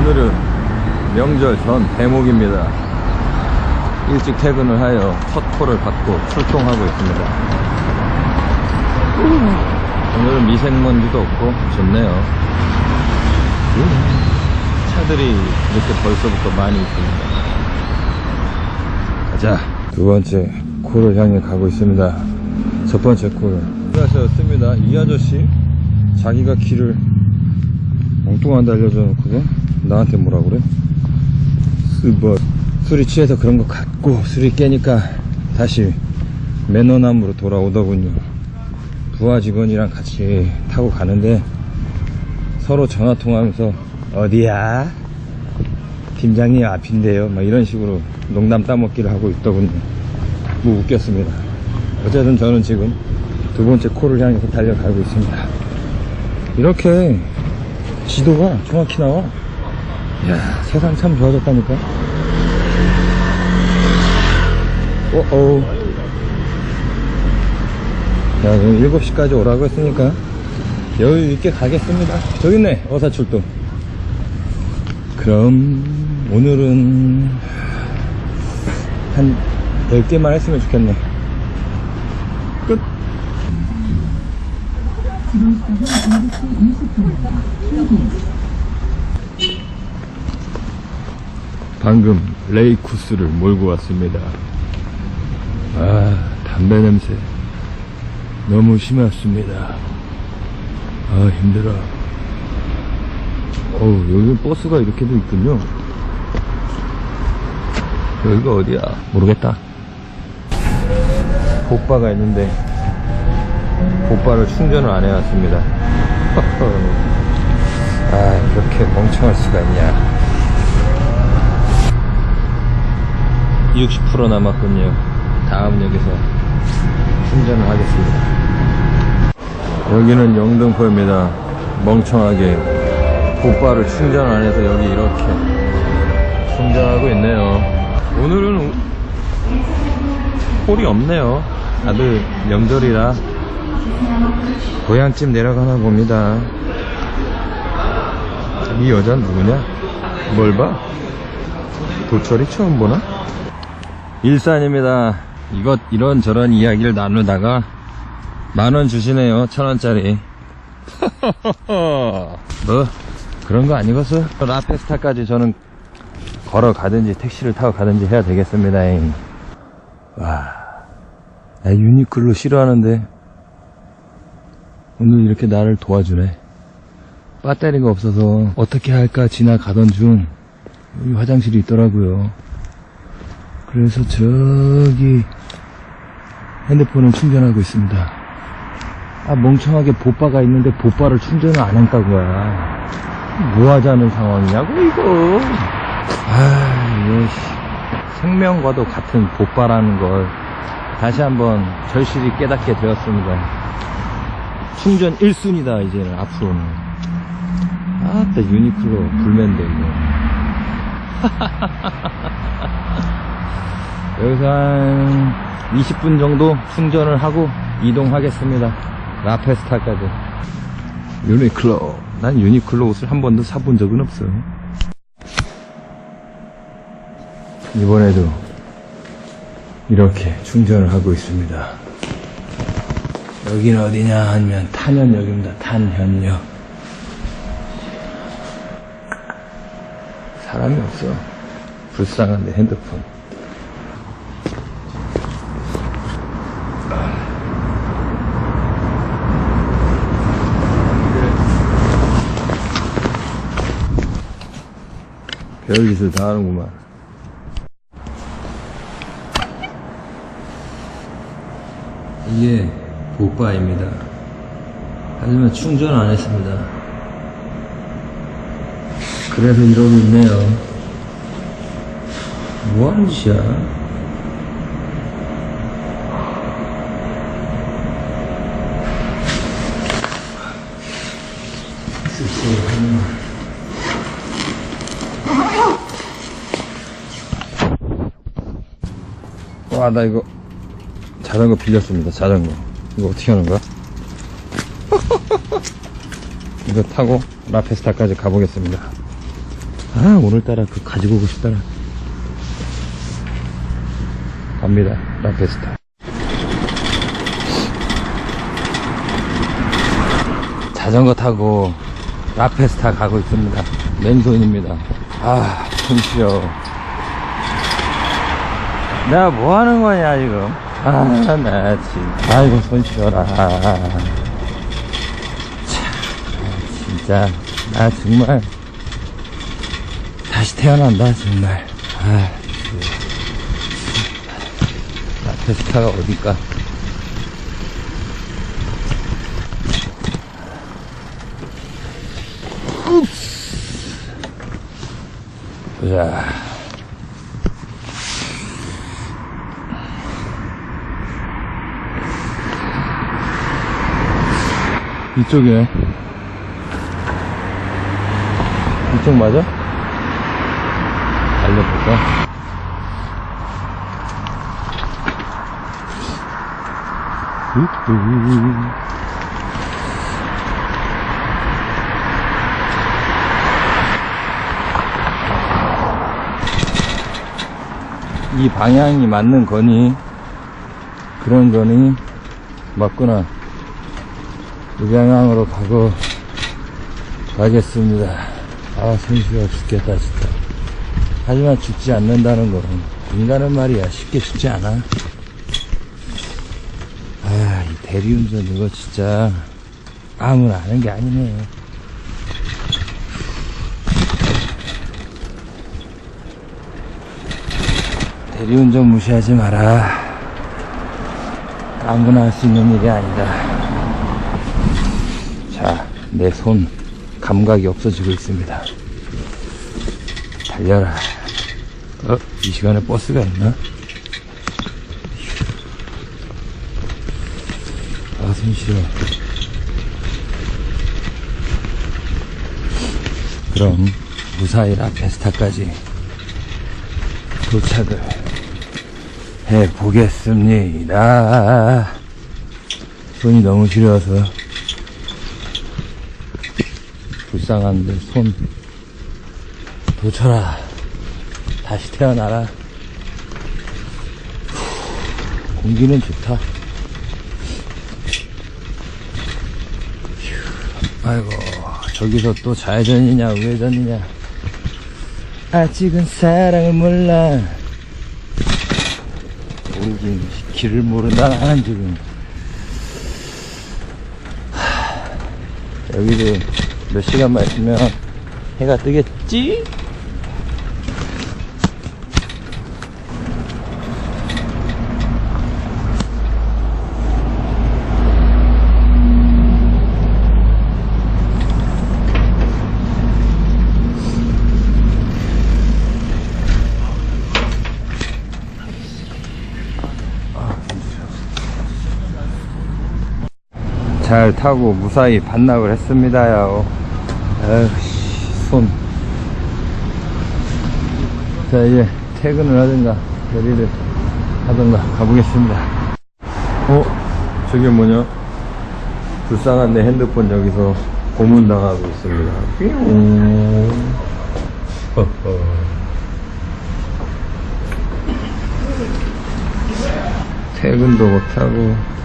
오늘은 명절 전 대목입니다. 일찍 퇴근을 하여 첫 포를 받고 출동하고 있습니다. 오늘은 미세먼지도 없고 좋네요. 음, 차들이 이렇게 벌써부터 많이 있습니다. 자, 두 번째 콜을 향해 가고 있습니다. 첫 번째 콜. 하셨습니다. 이 아저씨, 자기가 길을 엉뚱한데 알려줘 놓고서 나한테 뭐라 그래? 스버 술이 취해서 그런 것 같고 술이 깨니까 다시 매너남으로 돌아오더군요. 부하 직원이랑 같이 타고 가는데 서로 전화 통화하면서 어디야? 팀장님 앞인데요. 막 이런 식으로 농담 따먹기를 하고 있더군요. 뭐 웃겼습니다. 어쨌든 저는 지금 두 번째 콜을 향해서 달려가고 있습니다. 이렇게 지도가 정확히 나와. 이야, 세상 참 좋아졌다니까. 어어. 야, 그럼 7시까지 오라고 했으니까 여유 있게 가겠습니다. 저기 있네, 어사 출동. 그럼 오늘은 한 10개만 했으면 좋겠네. 끝. 방금 레이쿠스를 몰고 왔습니다. 아, 담배 냄새 너무 심했습니다. 아, 힘들어. 어우, 여기 버스가 이렇게도 있군요. 여기가 어디야? 모르겠다. 복바가 있는데, 복바를 충전을 안 해왔습니다. 아, 이렇게 멍청할 수가 있냐. 60% 남았군요. 다음 역에서 충전을 하겠습니다. 여기는 영등포입니다. 멍청하게 복바를 충전 안 해서 여기 이렇게 충전하고 있네요. 오늘은 홀이 없네요. 다들 명절이라 고향집 내려가나 봅니다. 이 여자는 누구냐? 뭘 봐? 도철이 처음 보나? 일산입니다. 이것 이런 저런 이야기를 나누다가 만 원 주시네요. 천 원짜리. 뭐 그런 거 아니겠어? 라페스타까지 저는 걸어 가든지 택시를 타고 가든지 해야 되겠습니다. 와, 나 유니클로 싫어하는데 오늘 이렇게 나를 도와주네. 배터리가 없어서 어떻게 할까 지나가던 중 여기 화장실이 있더라고요. 그래서 저기 핸드폰을 충전하고 있습니다. 아 멍청하게 보빠가 있는데 보빠를 충전을 안 한다고 거야. 뭐 하자는 상황이냐고 이거. 아 이거 씨, 생명과도 같은 보빠라는 걸 다시 한번 절실히 깨닫게 되었습니다. 충전 1순위다 이제는 앞으로는. 아따 유니클로 불맨데 이거. 여기서 한 20분 정도 충전을 하고 이동하겠습니다. 라페스타까지. 유니클로. 난 유니클로 옷을 한 번도 사본 적은 없어. 이번에도 이렇게 충전을 하고 있습니다. 여기는 어디냐 하면 탄현역입니다. 탄현역. 사람이 없어. 불쌍한데 핸드폰. 별짓을 다 하는구만. 이게 복바입니다. 하지만 충전 안 했습니다. 그래서 이러고 있네요. 뭐 하는 짓이야? 씁쓸하네. 와, 나 이거 자전거 빌렸습니다. 자전거. 이거 어떻게 하는 거야? 이거 타고 라페스타까지 가보겠습니다. 아, 오늘따라 그 가지고 오고 싶더라. 갑니다. 라페스타. 자전거 타고 라페스타 가고 있습니다. 맨손입니다. 아, 숨 쉬어. 내가 뭐 하는 거냐, 지금. 아, 나 진짜. 아이고, 손 쉬어라. 참, 진짜. 나 정말. 다시 태어난다, 정말. 아, 라페스타가 어딜까? 보자. 이쪽이네. 이쪽 맞아? 알려볼까? 이 방향이 맞는 거니 그런 거니 맞구나 이 방향으로 가고 가겠습니다 아 손쉬어 죽겠다 진짜 하지만 죽지 않는다는 건 인간은 말이야 쉽게 죽지 않아 아 이 대리운전 이거 진짜 아무나 하는 게 아니네 대리운전 무시하지 마라. 아무나 할 수 있는 일이 아니다. 자, 내 손 감각이 없어지고 있습니다. 달려라. 어? 이 시간에 버스가 있나? 아, 손 시려. 그럼 무사히 라페스타까지 도착을 해 보겠습니다. 손이 너무 시려서 불쌍한데 손 도쳐라. 다시 태어나라. 공기는 좋다. 아이고 저기서 또 좌회전이냐 우회전이냐 아직은 사랑을 몰라 모르긴 길을 모른다 나는 지금 하, 여기도 몇 시간만 있으면 해가 뜨겠지? 잘 타고 무사히 반납을 했습니다요. 에휴, 손. 자, 이제 퇴근을 하든가, 결의를 하든가, 가보겠습니다. 어? 저게 뭐냐? 불쌍한 내 핸드폰 여기서 고문 당하고 있습니다. 삐용. 허허. 퇴근도 못하고,